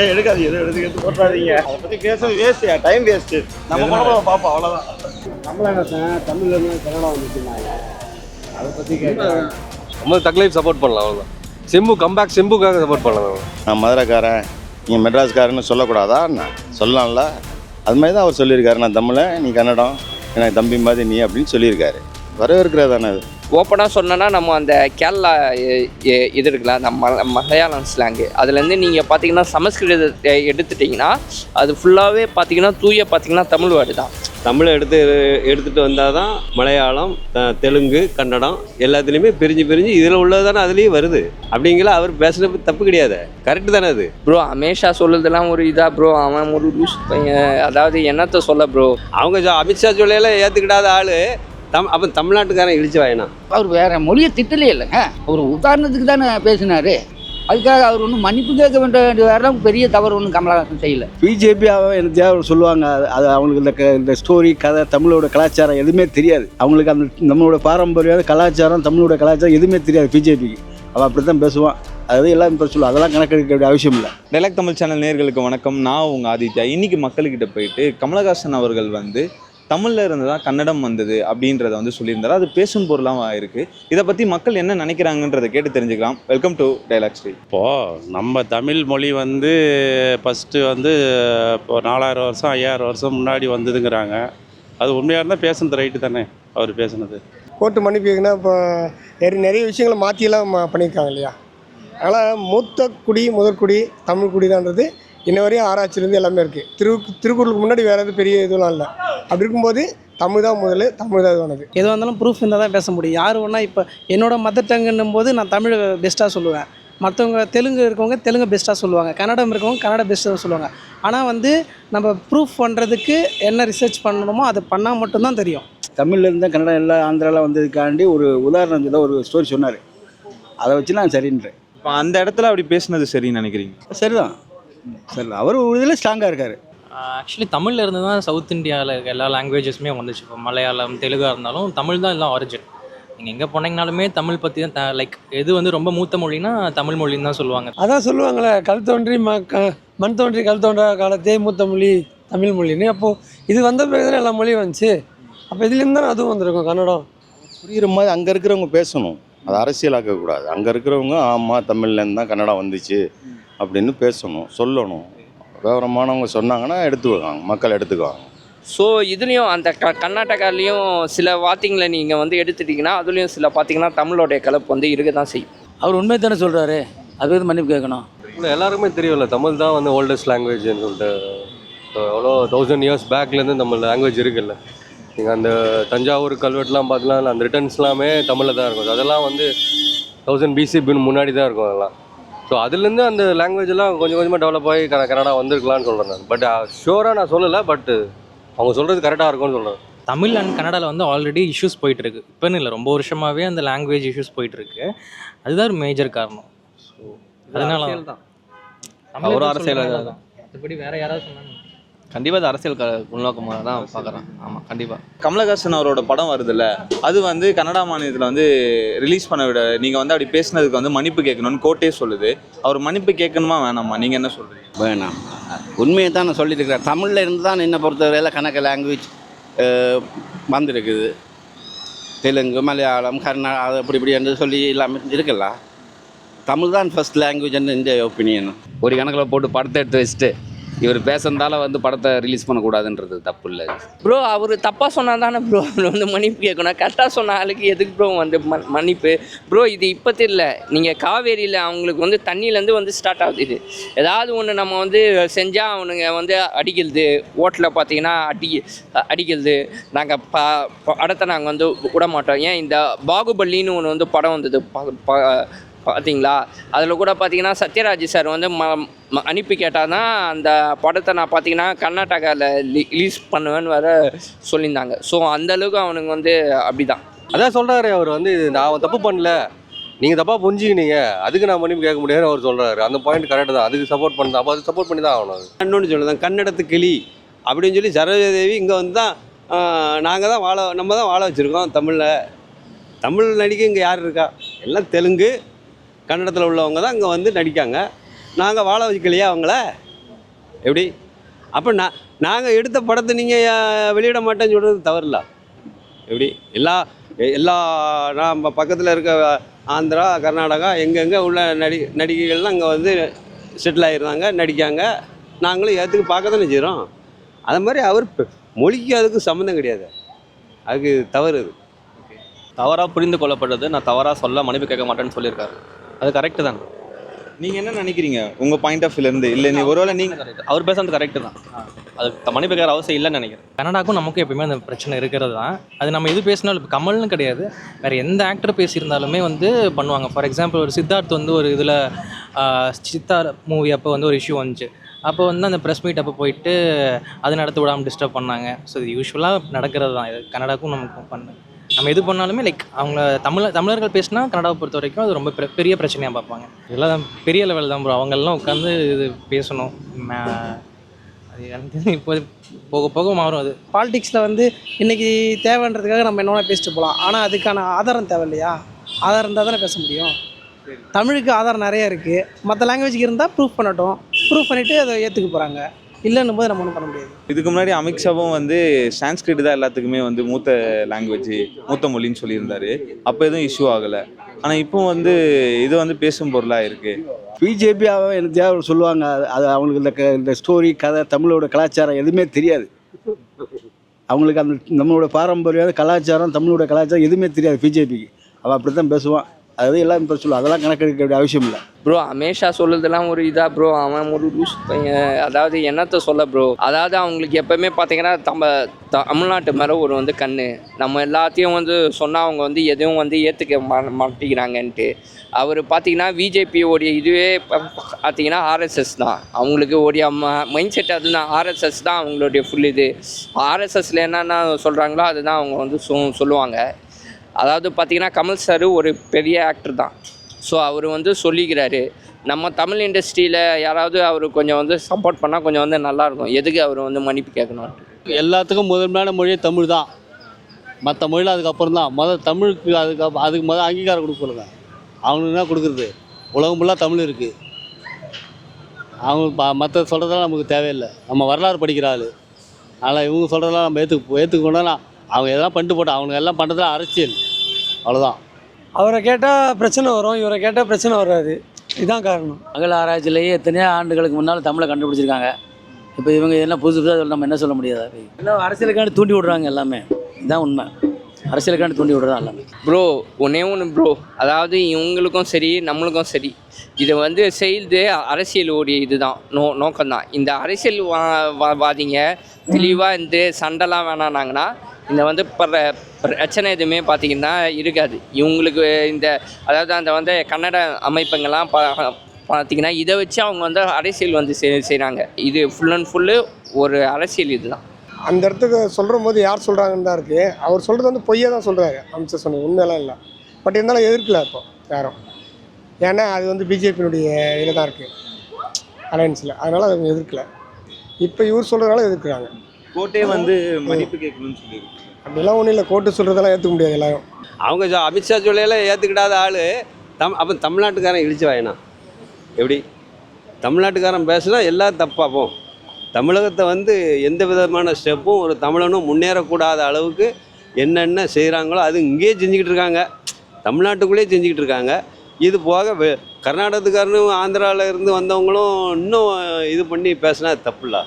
ஏய் எடுக்காதீங்க எதுவும் எடுத்து எடுத்து போட்டாதீங்க அதை பற்றி பேச வேஸ்ட் டைம் வேஸ்ட்டு நம்ம படம் பார்ப்போம் அவ்வளோதான் தமிழகத்தன் தமிழ்லேருந்து கன்னடம் வந்துச்சுனாங்க அதை பற்றி கேட்குறேன் நம்ம தக்லைஃப் சப்போர்ட் பண்ணலாம் அவ்வளோதான் செம்பு கம்பேக் செம்புக்காக சப்போர்ட் பண்ணலாம் நான் மதுரைக்காரன். நீங்கள் மெட்ராஸ்காரன்னு சொல்லக்கூடாதா? என்ன சொல்லலாம்ல. அது மாதிரி தான் அவர் சொல்லியிருக்காரு. நான் தமிழன் நீ கன்னடம் எனக்கு தம்பி மாதிரி நீ அப்படின்னு சொல்லியிருக்காரு. வரவேற்கிறதானே அது? ஓப்பனாக சொன்னோன்னா நம்ம அந்த கேரளா இது இருக்குல்ல அந்த ம மலையாளம் ஸ்லாங்கு அதுலேருந்து நீங்கள் பார்த்தீங்கன்னா சமஸ்கிருதத்தை எடுத்துட்டிங்கன்னா அது ஃபுல்லாகவே பார்த்தீங்கன்னா தூய பார்த்தீங்கன்னா தமிழ் வேர்டு தான். தமிழை எடுத்து எடுத்துகிட்டு வந்தால் தான் மலையாளம் தெலுங்கு கன்னடம் எல்லாத்துலேயுமே பிரிஞ்சு பிரிஞ்சு இதில் உள்ளது தானே அதுலேயும் வருது. அப்படிங்கிற அவர் பேசுகிறது தப்பு கிடையாது. கரெக்டு தானே அது? ப்ரோ அமேஷா சொல்லுறதெல்லாம் ஒரு இதா ப்ரோ அவன் ஒரு லூஸ் பையன். அதாவது என்னத்தை சொல்ல ப்ரோ அவங்க அமித்ஷா சொல்லையெல்லாம் ஏற்றுக்கிடாத ஆள். தம் அப்போ தமிழ்நாட்டுக்காரன் இழிச்சு வாயினா? அவர் வேற மொழியை திட்டலே இல்லைங்க. ஒரு உதாரணத்துக்கு தானே பேசினாரு. அதுக்காக அவர் ஒன்றும் மன்னிப்பு கேட்க வேண்டிய வேற பெரிய தவறு ஒன்றும் கமலஹாசன் செய்யல. பிஜேபி அவன் எனக்கு தேவை சொல்லுவாங்க. அது- அவங்களுக்கு இந்த க இந்த ஸ்டோரி கதை தமிழோட கலாச்சாரம் எதுவுமே தெரியாது. அவங்களுக்கு அந்த நம்மளோட பாரம்பரியம் கலாச்சாரம் தமிழோட கலாச்சாரம் எதுவுமே தெரியாது பிஜேபிக்கு அவன் அப்படி தான் பேசுவான். அது எல்லாம் இப்போ சொல்லுவான் அதெல்லாம் கணக்கெடுக்க வேண்டிய அவசியம் இல்லை. டைலாக் தமிழ் சேனல் நேர்களுக்கு வணக்கம். நான் உங்கள் ஆதித்யா. இன்னைக்கு மக்கள்கிட்ட போயிட்டு கமலஹாசன் அவர்கள் வந்து தமிழில் இருந்து தான் கன்னடம் வந்தது அப்படின்றத வந்து சொல்லியிருந்தாரு. அது பேசும் பொருளாக இருக்குது இதை பற்றி மக்கள் என்ன நினைக்கிறாங்கன்றதை கேட்டு தெரிஞ்சுக்கலாம். வெல்கம் டு டைலாக் ஸ்ட்ரீட் இப்போது நம்ம தமிழ் மொழி வந்து ஃபஸ்ட்டு வந்து இப்போ நாலாயிரம் வருஷம் ஐயாயிரம் வருஷம் முன்னாடி வந்ததுங்கிறாங்க. அது உண்மையாக இருந்தால் பேசுனது ரைட்டு தானே அவர் பேசுனது. கோர்ட்டு மன்னிப்பு கேட்குன்னா இப்போ நிறைய நிறைய விஷயங்களை மாற்றியெல்லாம் பண்ணியிருக்காங்க இல்லையா? அதனால் மூத்த குடி முதற்குடி தமிழ் குடிதான்றது இன்ன வரையும் ஆராய்ச்சியிலேருந்து எல்லாமே இருக்குது திரு திருக்குறளுக்கு முன்னாடி வேறு எதுவும் பெரிய இதுலாம் இல்லை. அப்படி இருக்கும்போது தமிழ் தான் முதல்ல தமிழ் தான் இதுவானது. எதுவாக இருந்தாலும் ப்ரூஃப் இருந்தால் தான் பேச முடியும். யார் ஒன்றா இப்போ என்னோட மதர் டங்குன்னும் போது நான் தமிழ் பெஸ்ட்டாக சொல்லுவேன். மற்றவங்க தெலுங்கு இருக்கவங்க தெலுங்கு பெஸ்ட்டாக சொல்லுவாங்க. கன்னடம் இருக்கவங்க கன்னட பெஸ்ட்டாக சொல்லுவாங்க. ஆனால் வந்து நம்ம ப்ரூஃப் பண்ணுறதுக்கு என்ன ரிசர்ச் பண்ணணுமோ அது பண்ணால் மட்டும்தான் தெரியும். தமிழ்ல இருந்தால் கன்னடம் எல்லாம் ஆந்திராவில் வந்ததுக்காண்டி ஒரு உதாரணம் சொல்ல ஒரு ஸ்டோரி சொன்னார். அதை வச்சு நான் சரின்றேன். இப்போ அந்த இடத்துல அப்படி பேசுனது சரின்னு நினைக்கிறீங்க? சரிதான். சரி அவர் ஒரு இதில் ஸ்ட்ராங்காக இருக்கார். ஆக்சுவலி தமிழ்ல இருந்து தான் சவுத் இந்தியாவில் இருக்க எல்லா லாங்குவேஜஸுமே வந்துச்சு. இப்போ மலையாளம் தெலுங்கா இருந்தாலும் தமிழ் தான் எல்லாம் ஆரிஜின் நீங்கள் எங்கே போனீங்கனாலுமே தமிழ் பற்றி தான் லைக் எது வந்து ரொம்ப மூத்த மொழினா தமிழ் மொழின்னு தான் சொல்லுவாங்க. அதான் சொல்லுவாங்களே கல் தோன்றி ம க மண் தோன்றி கல் தோன்றா காலத்தே மூத்த மொழி தமிழ் மொழின்னு. அப்போது இது வந்த பிறகு தான் எல்லா மொழியும் வந்துச்சு. அப்போ இதுலேருந்து தானே அதுவும் வந்திருக்கும் கன்னடம். புரியுற மாதிரி அங்கே இருக்கிறவங்க பேசணும். அது அரசியலாக்கக்கூடாது. அங்கே இருக்கிறவங்க ஆமாம் தமிழ்லேருந்து தான் கன்னடம் வந்துச்சு அப்படின்னு பேசணும் சொல்லணும். விவரமானவங்க சொன்னாங்கன்னா எடுத்துக்குவாங்க மக்கள் எடுத்துக்குவாங்க. ஸோ இதுலேயும் அந்த க கர்நாடகாலேயும் சில வார்த்தைங்களை நீங்கள் வந்து எடுத்துட்டிங்கன்னா அதுலேயும் சில பார்த்தீங்கன்னா தமிழோடைய கலப்பு வந்து இருக்க தான் செய்யும். அவர் உண்மை தானே சொல்கிறாரு அது எது மன்னிப்பு கேட்கணும். இல்லை எல்லாருக்குமே தெரியும்ல தமிழ் தான் வந்து ஓல்டஸ்ட் லாங்குவேஜ்னு சொல்லிட்டு. எவ்வளோ தௌசண்ட் இயர்ஸ் பேக்லேருந்து நம்ம லாங்குவேஜ் இருக்குல்ல. நீங்கள் அந்த தஞ்சாவூர் கல்வெட்டுலாம் பார்த்தீங்கன்னா அந்த ரிட்டர்ன்ஸ்லாமே தமிழில் தான் இருக்கும். அதெல்லாம் வந்து தௌசண்ட் பிசி முன்னாடி தான் இருக்கும் அதெல்லாம். ஸோ அதுலேருந்து அந்த லாங்குவேஜ் எல்லாம் கொஞ்சம் கொஞ்சமாக டெவலப் ஆகி கன கன்னடா வந்திருக்கலாம்னு சொல்கிறேன் நான். பட் ஷூராக நான் சொல்லலை பட் அவங்க சொல்கிறது கரெக்டாக இருக்கும்னு சொல்கிறேன் தமிழ் அண்ட் கன்னடாவில் வந்து ஆல்ரெடி இஷ்யூஸ் போயிட்டு இருக்கு இப்போன்னு இல்லை ரொம்ப வருஷமாகவே அந்த லாங்குவேஜ் இஷ்யூஸ் போயிட்டு இருக்கு அதுதான் ஒரு மேஜர் காரணம். ஸோ அதனால தான். தமிழ் ஒரு அரசியல். மற்றபடி வேற யாராவது சொன்னாங்க? கண்டிப்பாக அது அரசியல் க உள்நோக்கமாக தான் பார்க்குறேன். ஆமாம் கண்டிப்பாக கமலஹாசன் அவரோட படம் வருதுல்ல அது வந்து கன்னடா மாநிலத்தில் வந்து ரிலீஸ் பண்ண விட நீங்கள் வந்து அப்படி பேசுனதுக்கு வந்து மன்னிப்பு கேட்கணும்னு கோர்ட்டே சொல்லுது. அவர் மன்னிப்பு கேட்கணுமா வேணாமா? நீங்கள் என்ன சொல்கிறீங்க வேணாம். உண்மையை தான் நான் சொல்லியிருக்கிறேன். தமிழில் இருந்து தான் என்னை பொறுத்தவரையில் கணக்கு லாங்குவேஜ் வந்திருக்குது. தெலுங்கு மலையாளம் கர்நாடகா அது அப்படி இப்படி என்று சொல்லி எல்லாமே இருக்குல்ல தமிழ் தான் ஃபர்ஸ்ட் லாங்குவேஜ்னு இந்த ஒப்பீனியன் ஒரு கணக்கில் போட்டு படத்தை எடுத்து வச்சுட்டு இவர் பேசுறதால வந்து படத்தை ரிலீஸ் பண்ணக்கூடாதுன்றது தப்பு இல்லை. ப்ரோ அவர் தப்பாக சொன்னால் தானே ப்ரோ அவர் வந்து மன்னிப்பு கேட்கணும். கரெக்டாக சொன்ன ஆளுக்கு எதுக்கு ப்ரோ வந்து மன்னிப்பு? ப்ரோ இது இப்போ தெரியல. நீங்கள் காவேரியில் அவங்களுக்கு வந்து தண்ணியிலேருந்து வந்து ஸ்டார்ட் ஆகுது இது. ஏதாவது ஒன்று நம்ம வந்து செஞ்சால் அவனுங்க வந்து அடிக்கிறது. ஓட்டில் பார்த்தீங்கன்னா அடி அடிக்கிறது. நாங்கள் ப படத்தை நாங்கள் வந்து விட மாட்டோம் ஏன் இந்த பாகுபலின்னு ஒன்று வந்து படம் வந்தது. ப- ப- பார்த்தீங்களா? அதில் கூட பார்த்தீங்கன்னா சத்யராஜ் சார் வந்து ம ம- அனுப்பி கேட்டால் தான் அந்த படத்தை நான் பார்த்தீங்கன்னா கர்நாடகாவில் ரிலீஸ் பண்ணுவேன்னு வேற சொல்லியிருந்தாங்க. ஸோ அளவுக்கு அவனுங்க வந்து அப்படிதான். அதான் சொல்கிறாரு அவர் வந்து நான் அவன் தப்பு பண்ணல. நீங்கள் தப்பாக புரிஞ்சுக்கினீங்க. அதுக்கு நான் மன்னிப்பு கேட்க முடியாதுன்னு அவர் சொல்கிறாரு அந்த பாயிண்ட் கரெக்டு தான். அதுக்கு சப்போர்ட் பண்ண அப்போ அது சப்போர்ட் பண்ணி தான் ஆகணும். இன்னொன்று சொல்லுதான் கன்னடத்து கிளி அப்படின்னு சொல்லி சரோஜாதேவி இங்கே வந்து தான் நாங்கள் தான் வாழ நம்ம தான் வாழ வச்சுருக்கோம் தமிழில். தமிழ் நடிக்க இங்கே யார் இருக்கா? எல்லாம் தெலுங்கு கன்னடத்தில் உள்ளவங்க தான் இங்கே வந்து நடிக்காங்க. நாங்கள் வாழ வைக்கலையா அவங்கள? எப்படி? அப்போ நான் நாங்கள் எடுத்த படத்தை நீங்கள் வெளியிட மாட்டேன்னு சொல்கிறது தவறில்ல எப்படி? எல்லா எல்லா நம்ம பக்கத்தில் இருக்க ஆந்திரா கர்நாடகா எங்கெங்கே உள்ள நடி நடிகைகள்லாம் அங்கே வந்து செட்டில் ஆகிருந்தாங்க நடிக்காங்க. நாங்களும் ஏற்றுக்கு பார்க்க தானே செய்கிறோம் அது மாதிரி அவர் மொழிக்கு அதுக்கு சம்மந்தம் கிடையாது. அதுக்கு தவறு அது. தவறாக புரிந்து கொள்ளப்பட்டது நான் தவறாக சொல்ல மன்னிப்பு கேட்க மாட்டேன்னு சொல்லியிருக்காரு. அது கரெக்டு தான். நீங்க என்ன நினைக்கிறீங்க? உங்க பாயிண்ட் ஆஃப் இருந்து. இல்ல நீ ஒருவேளை நீங்க அவர் பேசுறது கரெக்டு தான். அது மன்னிப்பு கேட்கற அவசியம் இல்லைன்னு நினைக்கிறேன். கனடாக்கும் நமக்கும் எப்பயுமே அந்த பிரச்சனை இருக்கிறது தான். அது நம்ம இது பேசினாலும் இப்போ கமல்னு கிடையாது. வேறு எந்த ஆக்டர் பேசியிருந்தாலுமே வந்து பண்ணுவாங்க. ஃபார் எக்ஸாம்பிள் ஒரு சித்தார்த் வந்து ஒரு இதில் சித்தார் மூவி அப்போ வந்து ஒரு இஷ்யூ வந்துச்சு. அப்போ வந்து அந்த ப்ரெஸ் மீட் அப்போ போயிட்டு அது நடத்த விடாமல் டிஸ்டர்ப் பண்ணாங்க. ஸோ இது யூஸ்வலாக நடக்கிறது தான். இது கனடாக்கும் நமக்கும் பண்ணு. நம்ம எது பண்ணாலுமே லைக் அவங்க தமிழ தமிழர்கள் பேசினா கனடாவை பொறுத்த வரைக்கும் அது ரொம்ப பெ- பெரிய பிரச்சனையாக பார்ப்பாங்க. இதெல்லாம் பெரிய லெவல் தான் ப்ரோ அவங்கெல்லாம் உட்காந்து இது பேசணும். அது எனக்கு இப்போ போக போக மாறும் அது. பாலிடிக்ஸில் வந்து இன்றைக்கி தேவைன்றதுக்காக நம்ம என்ன பேசிட்டு போகலாம் ஆனால் அதுக்கான ஆதாரம் தேவை இல்லையா? ஆதாரம் இருந்தால் தானே பேச முடியும். தமிழுக்கு ஆதாரம் நிறைய இருக்குது மற்ற லாங்குவேஜ்க்கு இருந்தால் ப்ரூஃப் பண்ணட்டும். ப்ரூஃப் பண்ணிவிட்டு அதை ஏற்றுக்க போகிறாங்க இல்லைன்னும் போது நம்ம ஒன்றும் பண்ண முடியாது. இதுக்கு முன்னாடி அமித்ஷாவும் வந்து சான்ஸ்கிரிட் தான் எல்லாத்துக்குமே வந்து மூத்த லாங்குவேஜ் மூத்த மொழின்னு சொல்லியிருந்தாரு. அப்போ எதுவும் இஷ்யூ ஆகலை. ஆனால் இப்போ வந்து இது வந்து பேசும் பொருளாக இருக்கு. பிஜேபி அவன் எனக்கு தேவை சொல்லுவாங்க? அது- அவங்களுக்கு இந்த க இந்த ஸ்டோரி கதை தமிழோட கலாச்சாரம் எதுவுமே தெரியாது. அவங்களுக்கு அந்த நம்மளோட பாரம்பரியம் கலாச்சாரம் தமிழோட கலாச்சாரம் எதுவுமே தெரியாது பிஜேபிக்கு. அவன் அப்படி தான் பேசுவான். அது எல்லாம் இப்போ சொல்லுவோம் அதெல்லாம் கணக்கெடுக்க வேண்டிய அவசியம் இல்லை. ப்ரோ அமேஷா சொல்லுறதுலாம் ஒரு இதாக ப்ரோ அவன் ஒரு லூஸ் பையன். அதாவது என்னத்தை சொல்ல ப்ரோ அதாவது அவங்களுக்கு எப்பவுமே பார்த்தீங்கன்னா நம்ம தமிழ்நாட்டு மேலே ஒரு வந்து கண் நம்ம எல்லாத்தையும் வந்து சொன்னால் அவங்க வந்து எதுவும் வந்து ஏற்றுக்க மா மாட்டேங்கிறாங்கன்ட்டு. அவர் பார்த்தீங்கன்னா பிஜேபியோடைய இதுவே பார்த்தீங்கன்னா ஆர்எஸ்எஸ் தான். அவங்களுக்கு ஓடிய மைண்ட் செட் அதுதான். ஆர்எஸ்எஸ் தான் அவங்களுடைய ஃபுல் இது. ஆர்எஸ்எஸ்ல என்னென்ன சொல்கிறாங்களோ அதுதான் அவங்க வந்து சொல்லுவாங்க. அதாவது பார்த்திங்கன்னா கமல் சார் ஒரு பெரிய ஆக்டர் தான். ஸோ அவர் வந்து சொல்லிக்கிறாரு நம்ம தமிழ் இண்டஸ்ட்ரியில் யாராவது அவர் கொஞ்சம் வந்து சப்போர்ட் பண்ணால் கொஞ்சம் வந்து நல்லாயிருக்கும் எதுக்கு அவர் வந்து மன்னிப்பு கேட்கணும்? எல்லாத்துக்கும் முதன்மையான மொழி தமிழ் தான். மற்ற மொழியில் அதுக்கப்புறம் தான். முதல் தமிழுக்கு அதுக்கு அதுக்கு முதல் அங்கீகாரம் கொடுக்க அவங்களுக்கு தான் கொடுக்குறது? உலகம் ஃபுல்லாக தமிழ் இருக்குது அவங்க மற்ற சொல்கிறதெல்லாம் நமக்கு தேவையில்லை. நம்ம வரலாறு படிக்கிற ஆள். அதனால் இவங்க சொல்கிறதெல்லாம் நம்ம ஏற்றுக்கு ஏற்றுக்கணும்னா அவங்க எதெல்லாம் பண்ணிட்டு போட்டோம் அவங்க எல்லாம் பண்ணுறதுலாம் அரசியல். அவ்வளோதான் அவரை கேட்டால் பிரச்சனை வரும் இவரை கேட்டால் பிரச்சனை வராது. இதுதான் காரணம். அகல ஆராய்ச்சியிலேயே எத்தனையோ ஆண்டுகளுக்கு முன்னால் தமிழை கண்டுபிடிச்சிருக்காங்க. இப்போ இவங்க என்ன புதுசு புதுசாக நம்ம என்ன சொல்ல முடியாது? எல்லாம் அரசியலுக்காண்டி தூண்டி விடுறாங்க எல்லாமே. இதுதான் உண்மை. அரசியலுக்காண்டி தூண்டி விடுறதா எல்லாமே. ப்ரோ ஒன்றே ஒன்று ப்ரோ. அதாவது இவங்களுக்கும் சரி நம்மளுக்கும் சரி. இதை வந்து செய்து அரசியலோடைய இதுதான். நோ நோக்கம்தான். இந்த அரசியல் வா வா- வாதிங்க தெளிவாக இந்த சண்டைலாம் வேணானாங்கன்னா இந்த வந்து பிற பிரச்சனை எதுவுமே பார்த்தீங்கன்னா இருக்காது. இவங்களுக்கு இந்த அதாவது அந்த வந்து கன்னட அமைப்புங்கள்லாம் பா பார்த்தீங்கன்னா இதை வச்சு அவங்க வந்து அரசியல் வந்து செய் செய்கிறாங்க இது ஃபுல் அண்ட் ஃபுல்லு ஒரு அரசியல் இதுதான். அந்த இடத்துக்கு சொல்கிற போது யார் சொல்கிறாங்கன்னு தான் இருக்குது அவர் சொல்கிறது வந்து பொய்யே தான் சொல்கிறாரு அமைச்சர் சொன்னது உண்மையெல்லாம் இல்லை. பட் இருந்தாலும் எதிர்க்கல இப்போ யாரும். ஏன்னா அது வந்து பிஜேபியினுடைய இதில் தான் இருக்குது அலையன்ஸில். அதனால் அது எதிர்க்கல. இப்போ இவர் சொல்கிறதுனால எதிர்க்கிறாங்க. கோர்ட்டே வந்து மன்னிப்பு கேட்கணும்னு சொல்லியிருக்கு அப்படிலாம் ஒன்றும் இல்லை கோர்ட்டு சொல்கிறதெல்லாம் ஏற்றுக்க முடியாது எல்லாரும். அவங்க சொ- அமித்ஷா சொல்லையெல்லாம் ஏற்றுக்கிடாத ஆள் தம் அப்போ தமிழ்நாட்டுக்காரன் இழிச்சு வாயினா? எப்படி? தமிழ்நாட்டுக்காரன் பேசுனா எல்லாம் தப்பாப்போம் தமிழகத்தை வந்து எந்த விதமான ஸ்டெப்பும் ஒரு தமிழனும் முன்னேறக்கூடாத அளவுக்கு என்னென்ன செய்கிறாங்களோ அது இங்கேயே செஞ்சுக்கிட்டு இருக்காங்க. தமிழ்நாட்டுக்குள்ளேயே செஞ்சுக்கிட்டு இருக்காங்க. இது போக கர்நாடகத்துக்காரனும் ஆந்திராவில் இருந்து வந்தவங்களும் இன்னும் இது பண்ணி பேசினா தப்புல்ல